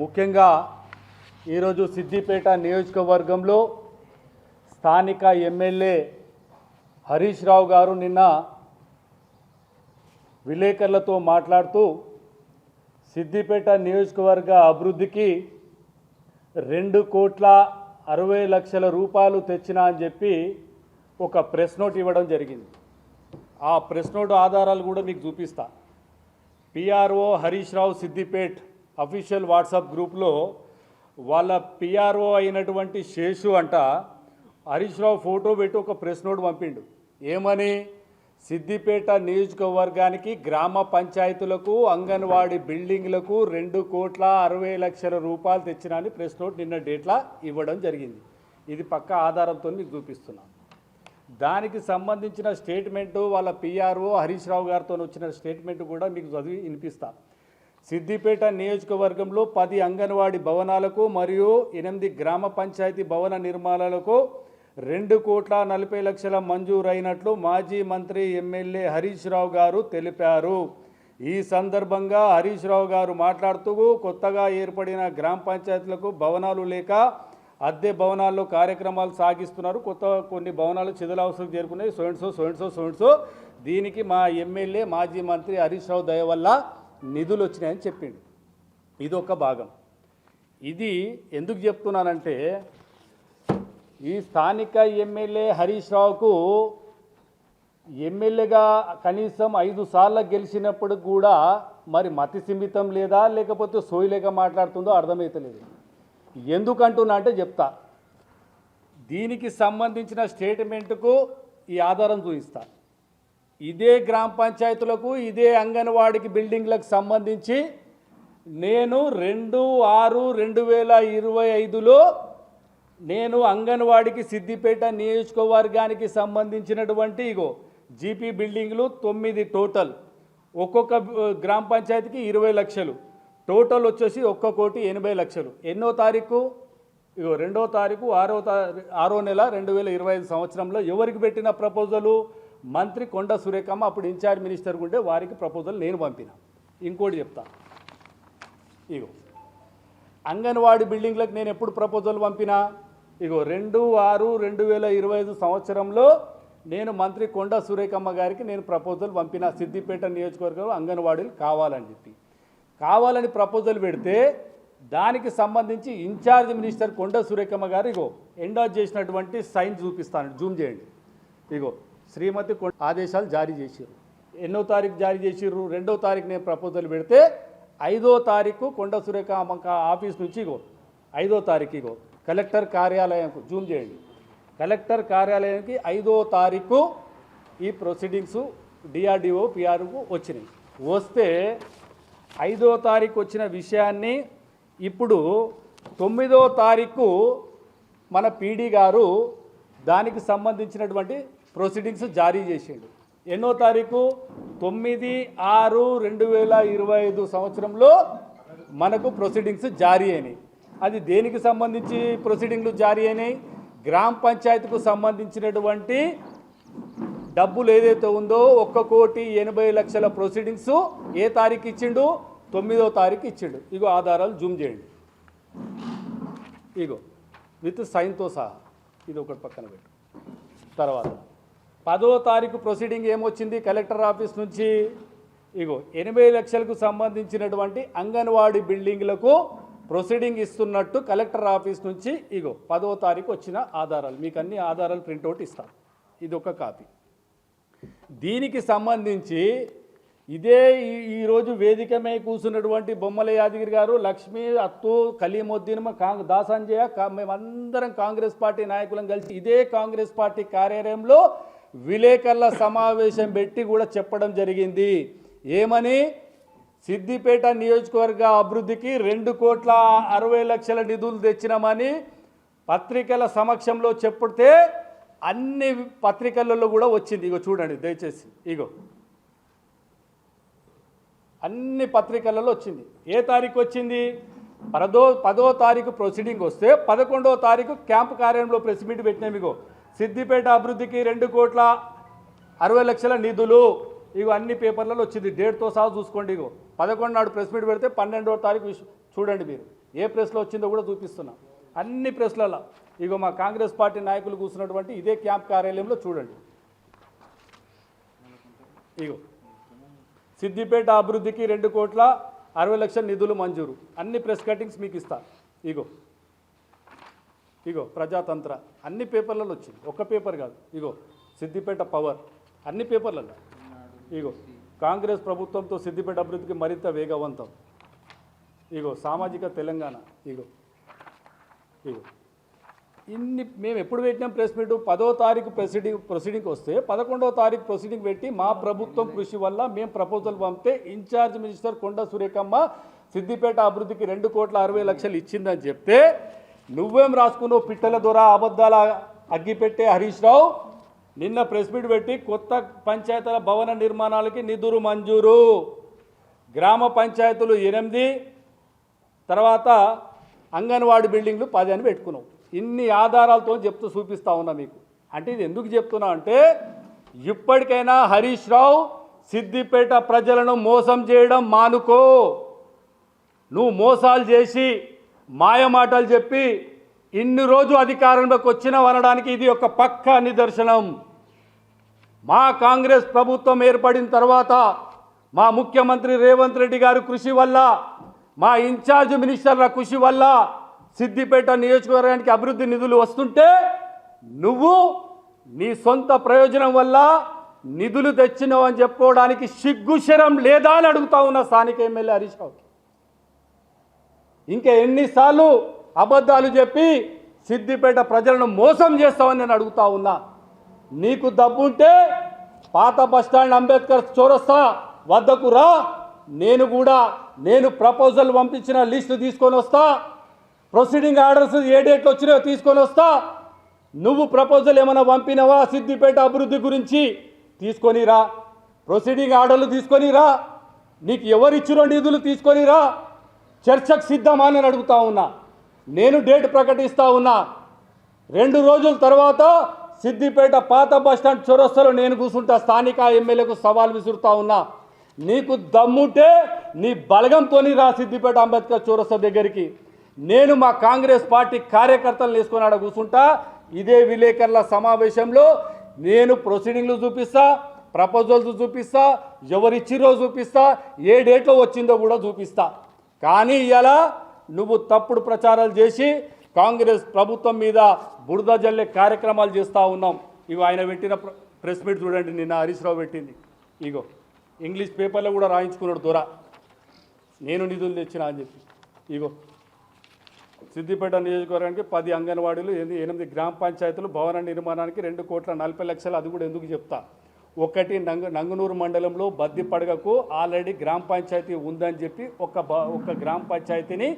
ముఖ్యంగా ఈరోజు సిద్దిపేట నియోజకవర్గంలో స్థానిక ఎమ్మెల్యే హరీష్ రావు గారు నిన్న విలేకరులతో మాట్లాడుతూ సిద్దిపేట నియోజకవర్గ అభివృద్ధికి రెండు కోట్ల అరవై లక్షల రూపాయలు తెచ్చినా అని చెప్పి ఒక ప్రెస్ నోట్ ఇవ్వడం జరిగింది. ఆ ప్రెస్ నోట్ ఆధారాలు కూడా మీకు చూపిస్తా. PRO Harish Rao Siddipet official WhatsApp గ్రూప్లో వాళ్ళ పిఆర్ఓ అయినటువంటి శేషు అంట హరీష్ రావు ఫోటో పెట్టి ఒక ప్రెస్ నోట్ పంపిండు. ఏమని? సిద్దిపేట నియోజకవర్గానికి గ్రామ పంచాయతీలకు అంగన్వాడీ బిల్డింగ్లకు రెండు కోట్ల అరవై లక్షల రూపాయలు తెచ్చినా ప్రెస్ నోట్ నిన్న డేట్లా ఇవ్వడం జరిగింది. ఇది పక్క ఆధారంతో మీకు చూపిస్తున్నాను. దానికి సంబంధించిన స్టేట్మెంటు వాళ్ళ పిఆర్ఓ హరీష్ రావు గారితో వచ్చిన స్టేట్మెంట్ కూడా మీకు చదివి వినిపిస్తాను సిద్దిపేట నియోజకవర్గంలో పది అంగన్వాడీ భవనాలకు మరియు ఎనిమిది గ్రామ పంచాయతీ భవన నిర్మాణాలకు రెండు కోట్ల నలభై లక్షల మంజూరైనట్లు మాజీ మంత్రి ఎమ్మెల్యే హరీష్ రావు గారు తెలిపారు. ఈ సందర్భంగా హరీష్ రావు గారు మాట్లాడుతూ కొత్తగా ఏర్పడిన గ్రామ పంచాయతీలకు భవనాలు లేక అద్దె భవనాల్లో కార్యక్రమాలు సాగిస్తున్నారు. కొత్త కొన్ని భవనాలు చిదలవసరం చేరుకున్నాయి. సోయన్సో సోయన్సో సోయన్సో దీనికి మా ఎమ్మెల్యే మాజీ మంత్రి హరీష్ రావు దయ వల్ల నిధులు వచ్చినాయని చెప్పిండు. ఇది ఒక భాగం. ఇది ఎందుకు చెప్తున్నానంటే ఈ స్థానిక ఎమ్మెల్యే హరీష్ రావుకు ఎమ్మెల్యేగా కనీసం ఐదు సార్లు గెలిచినప్పుడు కూడా మరి మతి సిమితం లేదా లేకపోతే సోయిలేక మాట్లాడుతుందో అర్థమవుతలేదు ఎందుకంటున్నా అంటే చెప్తా. దీనికి సంబంధించిన స్టేట్మెంట్కు ఈ ఆధారం చూపిస్తాను ఇదే గ్రామ పంచాయతీలకు ఇదే అంగన్వాడికి బిల్డింగ్లకు సంబంధించి నేను రెండు ఆరు రెండు వేల ఇరవై ఐదులో నేను అంగన్వాడికి సిద్దిపేట నియోజకవర్గానికి సంబంధించినటువంటి ఇగో జీపీ బిల్డింగ్లు తొమ్మిది టోటల్. ఒక్కొక్క గ్రామ పంచాయతీకి ఇరవై లక్షలు. టోటల్ వచ్చేసి ఒక్క కోటి ఎనభై లక్షలు. ఎన్నో తారీఖు? ఇగో రెండో తారీఖు ఆరో తారీ ఆరో నెల రెండు వేల ఇరవై ఐదు సంవత్సరంలో ఎవరికి పెట్టిన ప్రపోజలు? మంత్రి కొండ సురేఖమ్మ అప్పుడు ఇన్ఛార్జ్ మినిస్టర్ ఉండే వారికి ప్రపోజల్ నేను పంపిన. ఇంకోటి చెప్తా. ఇగో అంగన్వాడీ బిల్డింగ్లకు నేను ఎప్పుడు ప్రపోజల్ పంపినా? ఇగో రెండు ఆరు రెండు వేల ఇరవై ఐదు సంవత్సరంలో నేను మంత్రి కొండ సురేఖమ్మ గారికి నేను ప్రపోజల్ పంపిన. సిద్దిపేట నియోజకవర్గంలో అంగన్వాడీలు కావాలని చెప్పి. కావాలని ప్రపోజల్ పెడితే దానికి సంబంధించి ఇన్ఛార్జ్ మినిస్టర్ కొండ సురేఖమ్మ గారు ఇగో ఎండాజ్ చేసినటువంటి సైన్ చూపిస్తాను. జూమ్ చేయండి. ఇగో శ్రీమతి కొండ ఆదేశాలు జారీ చేసిర్రు. ఎన్నో తారీఖు జారీ చేసిర్రు. రెండో తారీఖు నేను ప్రపోజల్ పెడితే ఐదో తారీఖు కొండ సురేఖ ఆఫీస్ నుంచి ఇగో ఐదో తారీఖు ఇగో కలెక్టర్ కార్యాలయంకు జూమ్ చేయండి. కలెక్టర్ కార్యాలయానికి ఐదో తారీఖు ఈ ప్రొసీడింగ్స్ డిఆర్డిఓ పిఆర్కు వచ్చినాయి. వస్తే ఐదో తారీఖు వచ్చిన విషయాన్ని ఇప్పుడు తొమ్మిదో తారీఖు మన పీడీ గారు దానికి సంబంధించినటువంటి ప్రొసీడింగ్స్ జారీ చేసిండు. ఎన్నో తారీఖు? తొమ్మిది ఆరు రెండు వేల ఇరవై ఐదు సంవత్సరంలో మనకు ప్రొసీడింగ్స్ జారీ అయినాయి. అది దేనికి సంబంధించి ప్రొసీడింగ్లు జారీ అయినాయి? గ్రామ పంచాయతీకు సంబంధించినటువంటి డబ్బులు ఏదైతే ఉందో ఒక్క కోటి ఎనభై లక్షల ప్రొసీడింగ్స్ ఏ తారీఖు ఇచ్చిండు? తొమ్మిదో తారీఖు ఇచ్చిండు. ఇగో ఆధారాలు జూమ్ చేయండి. ఇగో విత్ సైన్తో సహా. ఇది ఒకటి పక్కన పెట్టు. తర్వాత. పదో తారీఖు ప్రొసీడింగ్ ఏమొచ్చింది? కలెక్టర్ ఆఫీస్ నుంచి ఇగో ఎనభై లక్షలకు సంబంధించినటువంటి అంగన్వాడీ బిల్డింగ్లకు ప్రొసీడింగ్ ఇస్తున్నట్టు కలెక్టర్ ఆఫీస్ నుంచి ఇగో పదో తారీఖు వచ్చిన ఆధారాలు. మీకు అన్ని ఆధారాలు ప్రింట్అవుట్ ఇస్తాను ఇది ఒక కాపీ దీనికి సంబంధించి ఇదే ఈ- ఈరోజు వేదికమై కూర్చున్నటువంటి బొమ్మల యాదగిరి గారు లక్ష్మీ అత్తు కలీముద్దీన్ కాంగ్ దాసంజయ కా- మేమందరం కాంగ్రెస్ పార్టీ నాయకులను కలిసి ఇదే కాంగ్రెస్ పార్టీ కార్యాలయంలో విలేకరుల సమావేశం పెట్టి కూడా చెప్పడం జరిగింది. ఏమని? సిద్దిపేట నియోజకవర్గ అభివృద్ధికి రెండు కోట్ల అరవై లక్షల నిధులు తెచ్చినామని పత్రికల సమక్షంలో చెప్తే అన్ని పత్రికలలో కూడా వచ్చింది. ఇగో చూడండి దయచేసి. ఇగో. అన్ని పత్రికలలో వచ్చింది. ఏ తారీఖు వచ్చింది? పదో పదో తారీఖు ప్రొసీడింగ్ వస్తే పదకొండో తారీఖు క్యాంపు కార్యాలయంలో ప్రెస్ మీట్ పెట్టినాం ఇగో. సిద్దిపేట అభివృద్ధికి రెండు కోట్ల అరవై లక్షల నిధులు. ఇగో అన్ని పేపర్లలో వచ్చింది. డేట్తో సహా చూసుకోండి ఇగో. పదకొండు నాడు ప్రెస్ మీట్ పెడితే పన్నెండో తారీఖు చూడండి మీరు. ఏ ప్రెస్లో వచ్చిందో కూడా చూపిస్తున్నా. అన్ని ప్రెస్లలో. ఇగో మా కాంగ్రెస్ పార్టీ నాయకులు కూర్చున్నటువంటి ఇదే క్యాంప్ కార్యాలయంలో చూడండి. ఇగో. సిద్దిపేట అభివృద్ధికి రెండు కోట్ల అరవై లక్షల నిధులు మంజూరు. అన్ని ప్రెస్ కటింగ్స్ మీకు ఇస్తా. ఇగో. ఇగో ప్రజాతంత్ర. అన్ని పేపర్లలో వచ్చింది. ఒక్క పేపర్ కాదు. ఇగో సిద్దిపేట పవర్. అన్ని పేపర్లలో. ఇగో కాంగ్రెస్ ప్రభుత్వంతో సిద్దిపేట అభివృద్ధికి మరింత వేగవంతం. ఇగో సామాజిక తెలంగాణ. ఇగో ఇగో. ఇన్ని మేము ఎప్పుడు పెట్టినాం ప్రెస్ మీట్? పదో తారీఖు ప్రొసీడింగ్ ప్రొసీడింగ్ వస్తే పదకొండవ తారీఖు ప్రొసీడింగ్ పెట్టి మా ప్రభుత్వం కృషి వల్ల మేము ప్రపోజల్ పంపితే ఇన్ఛార్జ్ మినిస్టర్ కొండ సురేఖమ్మ సిద్దిపేట అభివృద్ధికి రెండు కోట్ల అరవై లక్షలు ఇచ్చిందని చెప్తే నువ్వేం రాసుకున్నావు? పిట్టల ద్వారా అబద్ధాల అగ్గిపెట్టే హరీష్ రావు? నిన్న ప్రెస్ మీట్ పెట్టి కొత్త పంచాయతీల భవన నిర్మాణాలకి నిధులు మంజూరు. గ్రామ పంచాయతీలు ఎనిమిది తర్వాత అంగన్వాడీ బిల్డింగ్లు పది అని పెట్టుకున్నావు. ఇన్ని ఆధారాలతో చెప్తూ చూపిస్తా ఉన్నా మీకు. అంటే ఇది ఎందుకు చెప్తున్నా అంటే ఇప్పటికైనా హరీష్ రావు సిద్దిపేట ప్రజలను మోసం చేయడం మానుకో. నువ్వు మోసాలు చేసి మాయమాటలు చెప్పి ఇన్ని రోజు అధికారంలోకి వచ్చిన అనడానికి ఇది ఒక పక్క నిదర్శనం. మా కాంగ్రెస్ ప్రభుత్వం ఏర్పడిన తర్వాత మా ముఖ్యమంత్రి రేవంత్ రెడ్డి గారు కృషి వల్ల మా ఇన్ఛార్జ్ మినిస్టర్ల కృషి వల్ల సిద్దిపేట నియోజకవర్గానికి అభివృద్ధి నిధులు వస్తుంటే నువ్వు నీ సొంత ప్రయోజనం వల్ల నిధులు తెచ్చినావు అని చెప్పుకోవడానికి సిగ్గుశరం లేదా అని అడుగుతా ఉన్న స్థానిక ఎమ్మెల్యే హరీష్ రావుకి. ఇంకా ఎన్నిసార్లు అబద్ధాలు చెప్పి సిద్దిపేట ప్రజలను మోసం చేస్తావని నేను అడుగుతా ఉన్నా. నీకు దబ్బుంటే పాత బస్టాండ్ అంబేద్కర్ చౌరస్తా వద్దకు రా. నేను కూడా నేను ప్రపోజల్ పంపించిన లిస్టు తీసుకొని వస్తా. ప్రొసీడింగ్ ఆర్డర్స్ ఏ డేట్లు వచ్చినాయో తీసుకొని వస్తా. నువ్వు ప్రపోజల్ ఏమైనా పంపినవా సిద్దిపేట అభివృద్ధి గురించి? తీసుకొని రా. ప్రొసీడింగ్ ఆర్డర్లు తీసుకొని రా. నీకు ఎవరిచ్చిరో నిధులు తీసుకొని రా. చర్చకు సిద్ధమా అని అడుగుతా ఉన్నా. నేను డేట్ ప్రకటిస్తా ఉన్నా. రెండు రోజుల తర్వాత సిద్దిపేట పాత బస్టాండ్ చొరస్తలో నేను కూర్చుంటా స్థానిక ఎమ్మెల్యేకు సవాల్ విసురుతా ఉన్నా. నీకు దమ్ముంటే నీ బలగంతో రా సిద్దిపేట అంబేద్కర్ చౌరస్తా దగ్గరికి. నేను మా కాంగ్రెస్ పార్టీ కార్యకర్తలను వేసుకొని ఆడ కూర్చుంటా ఇదే విలేకరుల సమావేశంలో నేను ప్రొసీడింగ్లు చూపిస్తా ప్రపోజల్స్ చూపిస్తా ఎవరిచ్చిరో చూపిస్తా ఏ డేట్లో వచ్చిందో కూడా చూపిస్తా. కానీ ఇలా నువ్వు తప్పుడు ప్రచారాలు చేసి కాంగ్రెస్ ప్రభుత్వం మీద బురద జల్లే కార్యక్రమాలు చేస్తూ ఉన్నాం. ఇవి ఆయన పెట్టిన ప్రెస్ మీట్ చూడండి నిన్న హరీష్ రావు పెట్టింది. ఇగో ఇంగ్లీష్ పేపర్లో కూడా రాయించుకున్నాడు దొర. నేను నిధులు తెచ్చిన అని చెప్పి. ఇగో సిద్దిపేట నియోజకవర్గానికి పది అంగన్వాడీలు ఎనిమిది ఎనిమిది గ్రామ పంచాయతీలు భవన నిర్మాణానికి రెండు కోట్ల నలభై లక్షలు అది కూడా ఎందుకు చెప్తా? ఒకటి నంగు నంగునూరు మండలంలో బద్దిపడగకు ఆల్రెడీ గ్రామ పంచాయతీ ఉందని చెప్పి ఒక బ ఒక గ్రామ పంచాయతీని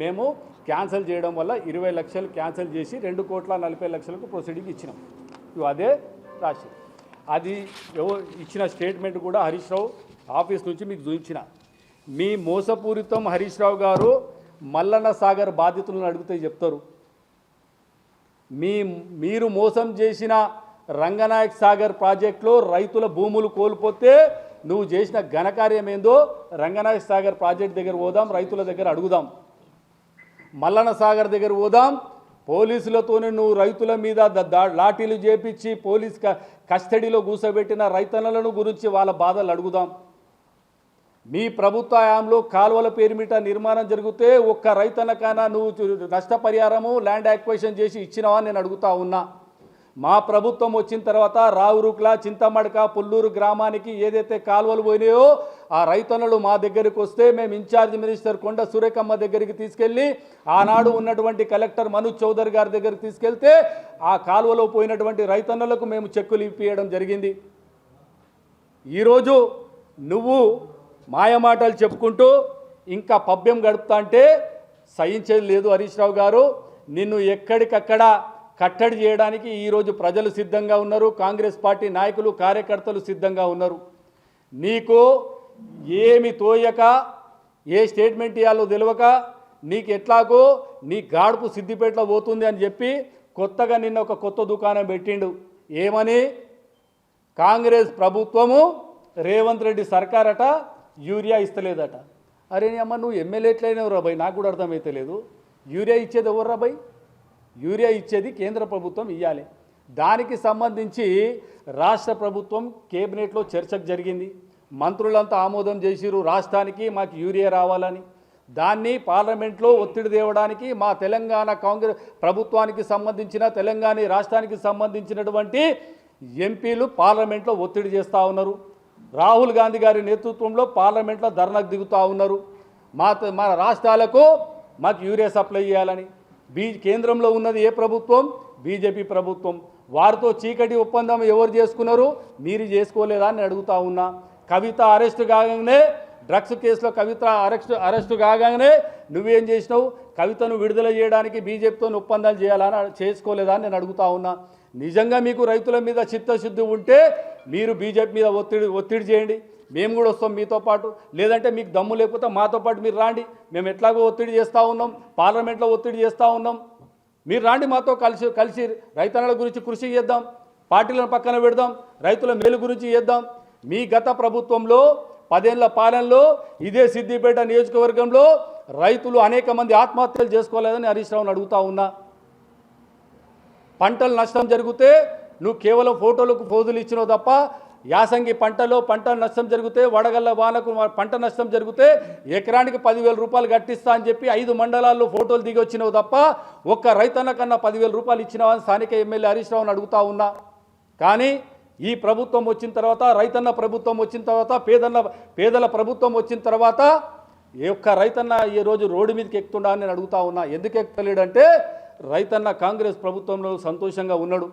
మేము క్యాన్సిల్ చేయడం వల్ల ఇరవై లక్షలు క్యాన్సిల్ చేసి రెండు కోట్ల నలభై లక్షలకు ప్రొసీడింగ్ ఇచ్చినాం. ఇవి అదే రాశి. అది ఇచ్చిన స్టేట్మెంట్ కూడా హరీష్ రావు ఆఫీస్ నుంచి మీకు చూపించిన. మీ మోసపూరితం హరీష్ రావు గారు మల్లన్న సాగర్ బాధితులను అడిగితే చెప్తారు. మీ మీరు మోసం చేసిన రంగనాయక్ సాగర్ ప్రాజెక్టులో రైతుల భూములు కోల్పోతే నువ్వు చేసిన ఘనకార్యం ఏందో రంగనాయక్ సాగర్ ప్రాజెక్ట్ దగ్గర పోదాం రైతుల దగ్గర అడుగుదాం. మల్లన సాగర్ దగ్గర పోదాం పోలీసులతోనే నువ్వు రైతుల మీద లాఠీలు చేపించి పోలీస్ క- కస్టడీలో కూసబెట్టిన రైతన్నలను గురించి వాళ్ళ బాధలు అడుగుదాం. మీ ప్రభుత్వ హయాంలో కాలువల పేరు మీద నిర్మాణం జరిగితే ఒక్క రైతన్నకైనా నువ్వు నష్టపరిహారము ల్యాండ్ యాక్వేషన్ చేసి ఇచ్చినావా నేను అడుగుతా ఉన్నా. మా ప్రభుత్వం వచ్చిన తర్వాత రావురుక్ల చింతమడక పుల్లూరు గ్రామానికి ఏదైతే కాలువలు పోయినాయో ఆ రైతన్నలు మా దగ్గరికి వస్తే మేము ఇన్ఛార్జ్ మినిస్టర్ కొండ సురేఖమ్మ దగ్గరికి తీసుకెళ్ళి ఆనాడు ఉన్నటువంటి కలెక్టర్ మనోజ్ చౌదరి గారి దగ్గరికి తీసుకెళ్తే ఆ కాలువలో పోయినటువంటి రైతన్నలకు మేము చెక్కులు ఇప్పియడం జరిగింది. ఈరోజు నువ్వు మాయమాటలు చెప్పుకుంటూ ఇంకా పబ్బెం గడుపుతా అంటే సహించేది లేదు హరీష్ రావు గారు. నిన్ను ఎక్కడికక్కడ కట్టడి చేయడానికి ఈరోజు ప్రజలు సిద్ధంగా ఉన్నారు. కాంగ్రెస్ పార్టీ నాయకులు కార్యకర్తలు సిద్ధంగా ఉన్నారు. నీకు ఏమి తోయక ఏ స్టేట్మెంట్ ఇవ్వాలో తెలియక నీకు ఎట్లాగో నీ గాడుపు సిద్దిపేటలో పోతుంది అని చెప్పి కొత్తగా నిన్న ఒక కొత్త దుకాణం పెట్టిండు. ఏమని? కాంగ్రెస్ ప్రభుత్వము రేవంత్ రెడ్డి సర్కారట యూరియా ఇస్తలేదట. అరే అమ్మ నువ్వు ఎమ్మెల్యే ఎట్లయినావు రాబాయ్ నాకు కూడా అర్థమైతే లేదు యూరియా ఇచ్చేది ఎవరు రాబాయ్ యూరియా ఇచ్చేది కేంద్ర ప్రభుత్వం ఇవ్వాలి దానికి సంబంధించి రాష్ట్ర ప్రభుత్వం కేబినెట్లో చర్చకు జరిగింది. మంత్రులంతా ఆమోదం చేసిరు రాష్ట్రానికి మాకు యూరియా రావాలని. దాన్ని పార్లమెంట్లో ఒత్తిడి తేవడానికి మా తెలంగాణ కాంగ్రెస్ ప్రభుత్వానికి సంబంధించిన తెలంగాణ రాష్ట్రానికి సంబంధించినటువంటి ఎంపీలు పార్లమెంట్లో ఒత్తిడి చేస్తూ ఉన్నారు. రాహుల్ గాంధీ గారి నేతృత్వంలో పార్లమెంట్లో ధర్నాకు దిగుతూ ఉన్నారు. మా త- మా రాష్ట్రాలకు మాకు యూరియా సప్లై చేయాలని. బీ కేంద్రంలో ఉన్నది ఏ ప్రభుత్వం? బీజేపీ ప్రభుత్వం. వారితో చీకటి ఒప్పందం ఎవరు చేసుకున్నారు? మీరు చేసుకోలేదా అని అడుగుతా ఉన్నా. కవిత అరెస్ట్ కాగానే డ్రగ్స్ కేసులో కవిత అరెస్ట్ అరెస్ట్ కాగానే నువ్వేం చేసినావు? కవితను విడుదల చేయడానికి బీజేపీతో ఒప్పందాలు చేయాలని? చేసుకోలేదా అని నేను అడుగుతా ఉన్నా. నిజంగా మీకు రైతుల మీద చిత్తశుద్ధి ఉంటే మీరు బీజేపీ మీద ఒత్తిడి ఒత్తిడి చేయండి. మేము కూడా వస్తాం మీతో పాటు. లేదంటే మీకు దమ్ము లేకపోతే మాతో పాటు మీరు రాండి. మేము ఎట్లాగో ఒత్తిడి చేస్తూ ఉన్నాం. పార్లమెంట్లో ఒత్తిడి చేస్తూ ఉన్నాం. మీరు రాండి మాతో కలిసి కలిసి రైతన్నల గురించి కృషి చేద్దాం. పార్టీలను పక్కన పెడదాం. రైతుల మేలు గురించి చేద్దాం. మీ గత ప్రభుత్వంలో పదేళ్ళ పాలనలో ఇదే సిద్దిపేట నియోజకవర్గంలో రైతులు అనేక మంది ఆత్మహత్యలు చేసుకోలేదని హరీష్ రావును అడుగుతా ఉన్నా. పంటలు నష్టం జరిగితే నువ్వు కేవలం ఫోటోలకు ఫోజులు ఇచ్చినావు తప్ప యాసంగి పంటలో పంట నష్టం జరిగితే వడగళ్ళ వానకు పంట నష్టం జరిగితే ఎకరానికి పదివేల రూపాయలు కట్టిస్తా అని చెప్పి ఐదు మండలాల్లో ఫోటోలు దిగి వచ్చినావు తప్ప ఒక్క రైతన్న కన్నా పదివేల రూపాయలు ఇచ్చినావా అని స్థానిక ఎమ్మెల్యే హరీష్ రావుని అడుగుతా ఉన్నా. కానీ ఈ ప్రభుత్వం వచ్చిన తర్వాత రైతన్న ప్రభుత్వం వచ్చిన తర్వాత పేదన్న పేదల ప్రభుత్వం వచ్చిన తర్వాత ఏ ఒక్క రైతన్న ఈ రోజు రోడ్డు మీదకి ఎక్కుతుండా అని నేను అడుగుతా ఉన్నా. ఎందుకు ఎక్కుతలేడంటే రైతన్న కాంగ్రెస్ ప్రభుత్వంలో సంతోషంగా ఉన్నాడు.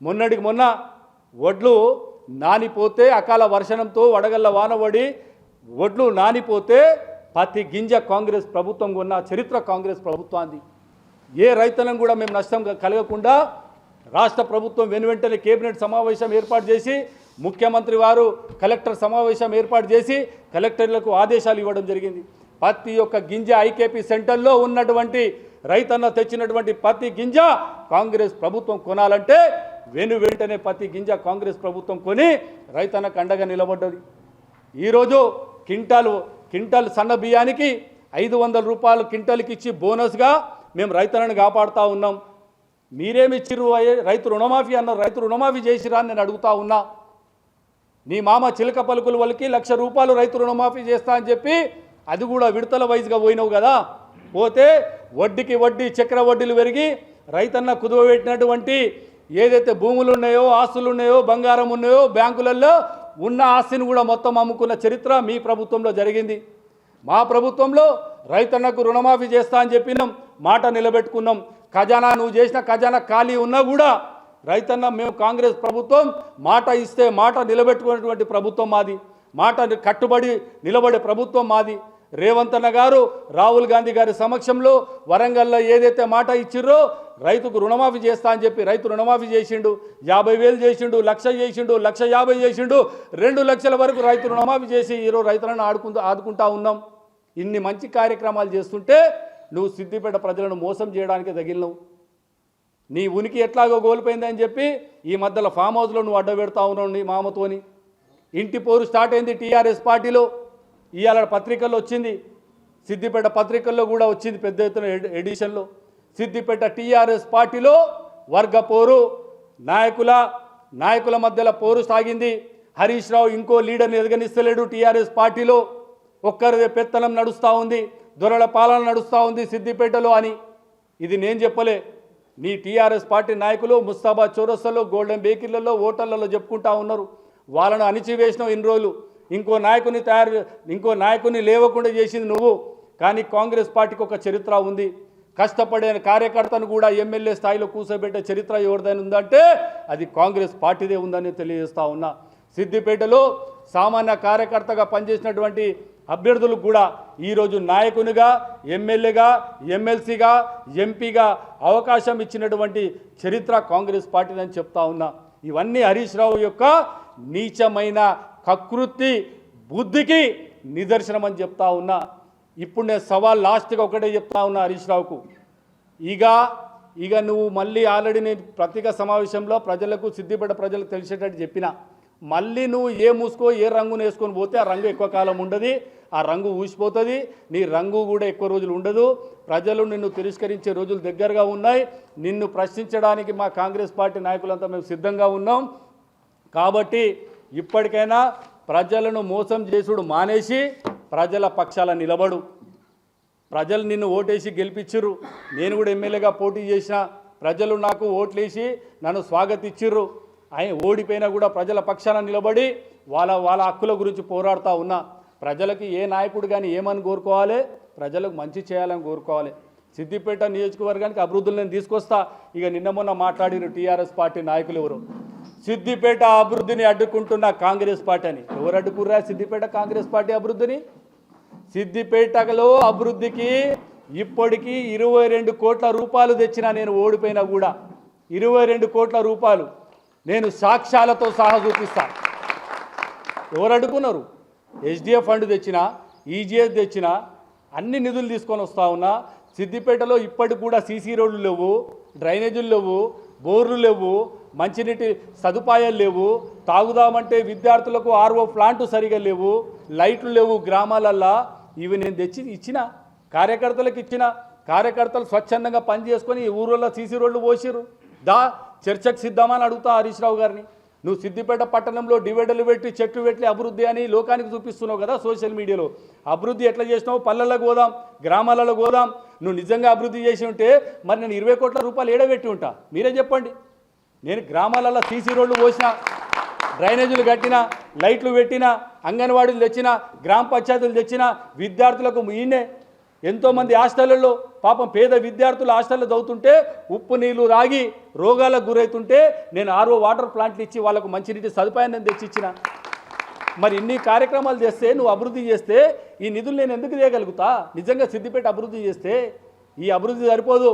మొన్నటికి మొన్న వడ్లు నానిపోతే అకాల వర్షణంతో వడగళ్ళ వానబడి వడ్లు నానిపోతే ప్రతి గింజ కాంగ్రెస్ ప్రభుత్వం కొన్న చరిత్ర కాంగ్రెస్ ప్రభుత్వాన్ని ఏ రైతనం కూడా మేము నష్టం కలగకుండా రాష్ట్ర ప్రభుత్వం వెనువెంటనే కేబినెట్ సమావేశం ఏర్పాటు చేసి ముఖ్యమంత్రి వారు కలెక్టర్ సమావేశం ఏర్పాటు చేసి కలెక్టర్లకు ఆదేశాలు ఇవ్వడం జరిగింది. ప్రతి ఒక్క గింజ ఐకేపీ సెంటర్లో ఉన్నటువంటి రైతన్న తెచ్చినటువంటి ప్రతి గింజ కాంగ్రెస్ ప్రభుత్వం కొనాలంటే వెను వెంటనే ప్రతి గింజ కాంగ్రెస్ ప్రభుత్వం కొని రైతన్నకు అండగా నిలబడ్డది. ఈరోజు కింటాలు కింటాలు సన్న బియ్యానికి ఐదు వందల రూపాయలు కింటాలకి ఇచ్చి బోనస్గా మేము రైతులను కాపాడుతూ ఉన్నాం. మీరేమిచ్చిర్రు అయ్యే- రైతు రుణమాఫీ అన్నారు రైతు రుణమాఫీ చేసిరా నేను అడుగుతా ఉన్నా. నీ మామ చిలక పలుకుల వాళ్ళకి లక్ష రూపాయలు రైతు రుణమాఫీ చేస్తా అని చెప్పి అది కూడా విడతల వైజ్గా పోయినావు కదా. పోతే వడ్డీకి వడ్డీ చక్ర వడ్డీలు పెరిగి రైతన్న కుదువబెట్టినటువంటి ఏదైతే భూములు ఉన్నాయో ఆస్తులు ఉన్నాయో బంగారం ఉన్నాయో బ్యాంకులలో ఉన్న ఆస్తిని కూడా మొత్తం అమ్ముకున్న చరిత్ర మీ ప్రభుత్వంలో జరిగింది. మా ప్రభుత్వంలో రైతన్నకు రుణమాఫీ చేస్తా అని చెప్పినాం మాట నిలబెట్టుకున్నాం. ఖజానా నువ్వు చేసిన ఖజానా ఖాళీ ఉన్నా కూడా రైతన్న మేము కాంగ్రెస్ ప్రభుత్వం మాట ఇస్తే మాట నిలబెట్టుకున్నటువంటి ప్రభుత్వం మాది. మాట కట్టుబడి నిలబడే ప్రభుత్వం మాది. రేవంత్ అన్న గారు రాహుల్ గాంధీ గారి సమక్షంలో వరంగల్లో ఏదైతే మాట ఇచ్చిర్రో రైతుకు రుణమాఫీ చేస్తా అని చెప్పి రైతు రుణమాఫీ చేసిండు యాభై వేలు చేసిండు లక్ష చేసిండు లక్ష యాభై చేసిండు రెండు లక్షల వరకు రైతు రుణమాఫీ చేసి ఈరోజు రైతులను ఆడుకుంటూ ఆదుకుంటా ఉన్నాం. ఇన్ని మంచి కార్యక్రమాలు చేస్తుంటే నువ్వు సిద్దిపేట ప్రజలను మోసం చేయడానికి తగిలినవు. నీ ఉనికి ఎట్లాగో కోల్పోయిందని చెప్పి ఈ మధ్యలో ఫామ్ హౌస్లో నువ్వు అడ్డ పెడతా ఉన్నావు నీ మామతోని. ఇంటి పోరు స్టార్ట్ అయింది టీఆర్ఎస్ పార్టీలో. ఇవాళ పత్రికల్లో వచ్చింది. సిద్దిపేట పత్రికల్లో కూడా వచ్చింది పెద్ద ఎత్తున ఎడిషన్లో. సిద్దిపేట టీఆర్ఎస్ పార్టీలో వర్గ పోరు నాయకుల నాయకుల మధ్యలో పోరు సాగింది. హరీష్ రావు ఇంకో లీడర్ని ఎదగనిస్తలేడు టీఆర్ఎస్ పార్టీలో. ఒక్కరిదే పెత్తనం నడుస్తూ ఉంది దొరల పాలన నడుస్తూ ఉంది సిద్దిపేటలో అని. ఇది నేను చెప్పలే. నీ టీఆర్ఎస్ పార్టీ నాయకులు ముస్తాబాద్ చౌరస్తాలో గోల్డెన్ బేకరీలలో హోటళ్ళలో చెప్పుకుంటా ఉన్నారు. వాళ్ళను అణిచివేసినావు ఇన్ని రోజులు. ఇంకో నాయకుని తయారు ఇంకో నాయకుని లేవకుండా చేసింది నువ్వు. కానీ కాంగ్రెస్ పార్టీకి ఒక చరిత్ర ఉంది. కష్టపడే కార్యకర్తను కూడా ఎమ్మెల్యే స్థాయిలో కూర్చోబెట్టే చరిత్ర ఎవరిదైనా ఉందంటే అది కాంగ్రెస్ పార్టీదే ఉందని తెలియజేస్తా ఉన్నా. సిద్దిపేటలో సామాన్య కార్యకర్తగా పనిచేసినటువంటి అభ్యర్థులు కూడా ఈరోజు నాయకునిగా ఎమ్మెల్యేగా ఎమ్మెల్సీగా ఎంపీగా అవకాశం ఇచ్చినటువంటి చరిత్ర కాంగ్రెస్ పార్టీదని చెప్తా ఉన్నా. ఇవన్నీ హరీష్ రావు యొక్క నీచమైన కకృతి బుద్ధికి నిదర్శనం అని చెప్తా ఉన్నా. ఇప్పుడు నేను సవాల్ లాస్ట్గా ఒకటే చెప్తా ఉన్నా హరీష్ రావుకు. ఇక ఇక నువ్వు మళ్ళీ ఆల్రెడీ నేను ప్రత్యేక సమావేశంలో ప్రజలకు సిద్దిపేట ప్రజలకు తెలిసేటట్టు చెప్పిన. మళ్ళీ నువ్వు ఏ మూసుకో ఏ రంగును వేసుకొని పోతే ఆ రంగు ఎక్కువ కాలం ఉండదు. ఆ రంగు ఊసిపోతుంది. నీ రంగు కూడా ఎక్కువ రోజులు ఉండదు. ప్రజలు నిన్ను తిరస్కరించే రోజులు దగ్గరగా ఉన్నాయి. నిన్ను ప్రశ్నించడానికి మా కాంగ్రెస్ పార్టీ నాయకులంతా మేము సిద్ధంగా ఉన్నాం. కాబట్టి ఇప్పటికైనా ప్రజలను మోసం చేసుడు మానేసి ప్రజల పక్షాల నిలబడు. ప్రజలు నిన్ను ఓటేసి గెలిపించిర్రు నేను కూడా ఎమ్మెల్యేగా పోటీ చేసిన ప్రజలు నాకు ఓట్లేసి నన్ను స్వాగతిచ్చిర్రు. ఆయన ఓడిపోయినా కూడా ప్రజల పక్షాన నిలబడి వాళ్ళ వాళ్ళ హక్కుల గురించి పోరాడుతూ ఉన్నా. ప్రజలకి ఏ నాయకుడు కానీ ఏమని కోరుకోవాలి? ప్రజలకు మంచి చేయాలని కోరుకోవాలి. సిద్దిపేట నియోజకవర్గానికి అభివృద్ధులు నేను తీసుకొస్తా. ఇక నిన్న మొన్న మాట్లాడిన టీఆర్ఎస్ పార్టీ నాయకులు ఎవరు? సిద్దిపేట అభివృద్ధిని అడ్డుకుంటున్న కాంగ్రెస్ పార్టీ అని. ఎవరు అడ్డుకుర్రా సిద్దిపేట కాంగ్రెస్ పార్టీ అభివృద్ధిని? సిద్దిపేటలో అభివృద్ధికి ఇప్పటికీ ఇరవై రెండు కోట్ల రూపాయలు తెచ్చినా నేను ఓడిపోయినా కూడా. ఇరవై రెండు కోట్ల రూపాయలు నేను సాక్ష్యాలతో సహా చూపిస్తాను ఎవరు అడుగున్నారు ఎస్డిఎఫ్ ఫండ్ తెచ్చినా ఈజీఎస్ తెచ్చినా అన్ని నిధులు తీసుకొని వస్తా ఉన్నా. సిద్దిపేటలో ఇప్పటికి కూడా సీసీ రోడ్లు లేవు డ్రైనేజీలు లేవు బోర్లు లేవు మంచినీటి సదుపాయాలు లేవు. తాగుదామంటే విద్యార్థులకు ఆర్ఓ ప్లాంట్ సరిగా లేవు. లైట్లు లేవు గ్రామాలల్లో. ఇవి నేను తెచ్చి ఇచ్చిన కార్యకర్తలకు ఇచ్చిన. కార్యకర్తలు స్వచ్ఛందంగా పని చేసుకొని ఈ ఊళ్ళో సీసీ రోడ్లు పోసిర్రు. దా చర్చకు సిద్ధమని అడుగుతా హరీష్ రావు గారిని. నువ్వు సిద్దిపేట పట్టణంలో డివైడర్లు పెట్టి చెట్లు పెట్టి అభివృద్ధి అని లోకానికి చూపిస్తున్నావు కదా సోషల్ మీడియాలో. అభివృద్ధి ఎట్లా చేసినావు? పల్లెలకు పోదాం గ్రామాలలో పోదాం. నువ్వు నిజంగా అభివృద్ధి చేసి ఉంటే మరి నేను ఇరవై కోట్ల రూపాయలు ఏడబెట్టి ఉంటా. మీరే చెప్పండి. నేను గ్రామాలలో సీసీ రోడ్లు పోసిన డ్రైనేజీలు కట్టిన లైట్లు పెట్టిన అంగన్వాడీలు తెచ్చిన గ్రామ పంచాయతీలు తెచ్చిన విద్యార్థులకు ఈయనే. ఎంతోమంది హాస్టళ్ళలో పాపం పేద విద్యార్థులు హాస్టల్లో చదువుతుంటే ఉప్పు నీళ్ళు రాగి రోగాలకు గురవుతుంటే నేను ఆర్ఓ వాటర్ ప్లాంట్లు ఇచ్చి వాళ్ళకు మంచినీటి సదుపాయాన్ని తెచ్చిచ్చిన. మరి ఇన్ని కార్యక్రమాలు చేస్తే నువ్వు అభివృద్ధి చేస్తే ఈ నిధులు నేను ఎందుకు చేయగలుగుతా? నిజంగా సిద్దిపేట అభివృద్ధి చేస్తే ఈ అభివృద్ధి సరిపోదు.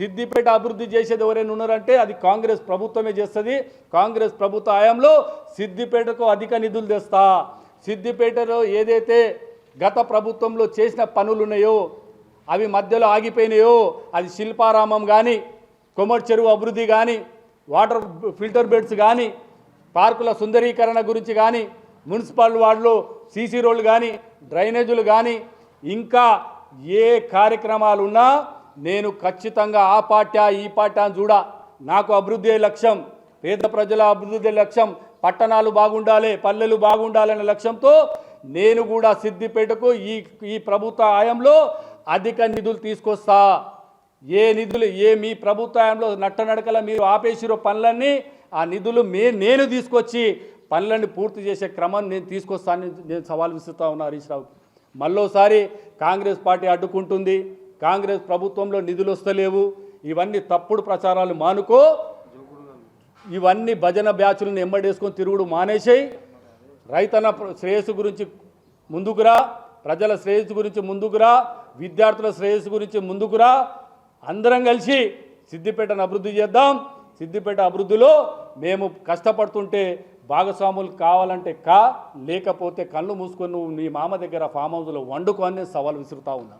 సిద్దిపేట అభివృద్ధి చేసేది ఎవరైనా ఉన్నారంటే అది కాంగ్రెస్ ప్రభుత్వమే చేస్తుంది. కాంగ్రెస్ ప్రభుత్వ హయాంలో సిద్దిపేటకు అధిక నిధులు తెస్తా. సిద్దిపేటలో ఏదైతే గత ప్రభుత్వంలో చేసిన పనులు ఉన్నాయో అవి మధ్యలో ఆగిపోయినాయో అది శిల్పారామం కానీ కొమర్ చెరువు అభివృద్ధి కానీ వాటర్ ఫిల్టర్ బెడ్స్ కానీ పార్కుల సుందరీకరణ గురించి కానీ మున్సిపల్ వార్డులో సీసీ రోడ్లు కానీ డ్రైనేజీలు కానీ ఇంకా ఏ కార్యక్రమాలు ఉన్నా నేను ఖచ్చితంగా ఆ పార్టీ ఈ పార్టీ అని చూడా. నాకు అభివృద్ధి లక్ష్యం పేద ప్రజల అభివృద్ధి లక్ష్యం పట్టణాలు బాగుండాలి పల్లెలు బాగుండాలనే లక్ష్యంతో నేను కూడా సిద్దిపేటకు ఈ ఈ ప్రభుత్వ హయాంలో అధిక నిధులు తీసుకొస్తా. ఏ నిధులు ఏ మీ ప్రభుత్వంలో నట్టనడకల మీరు ఆపేసిరో పనులన్నీ ఆ నిధులు మే నేను తీసుకొచ్చి పనులన్నీ పూర్తి చేసే క్రమం నేను తీసుకొస్తానని నేను సవాల్ విసురుతా ఉన్నా హరీష్ రావు మళ్ళోసారి కాంగ్రెస్ పార్టీ అడ్డుకుంటుంది. కాంగ్రెస్ ప్రభుత్వంలో నిధులు వస్తలేవు. ఇవన్నీ తప్పుడు ప్రచారాలు మానుకో. ఇవన్నీ భజన బ్యాచ్లను ఎమ్మడేసుకొని తిరుగుడు మానేసేయి. రైతన్న శ్రేయస్సు గురించి ముందుకురా ప్రజల శ్రేయస్సు గురించి ముందుకురా విద్యార్థుల శ్రేయస్సు గురించి ముందుకురా అందరం కలిసి సిద్దిపేటను అభివృద్ధి చేద్దాం. సిద్దిపేట అభివృద్ధిలో మేము కష్టపడుతుంటే భాగస్వాములు కావాలంటే కా లేకపోతే కళ్ళు మూసుకొని నువ్వు నీ మామ దగ్గర ఫామ్ హౌస్లో వండుకొని సవాల్ విసురుతా ఉన్నా.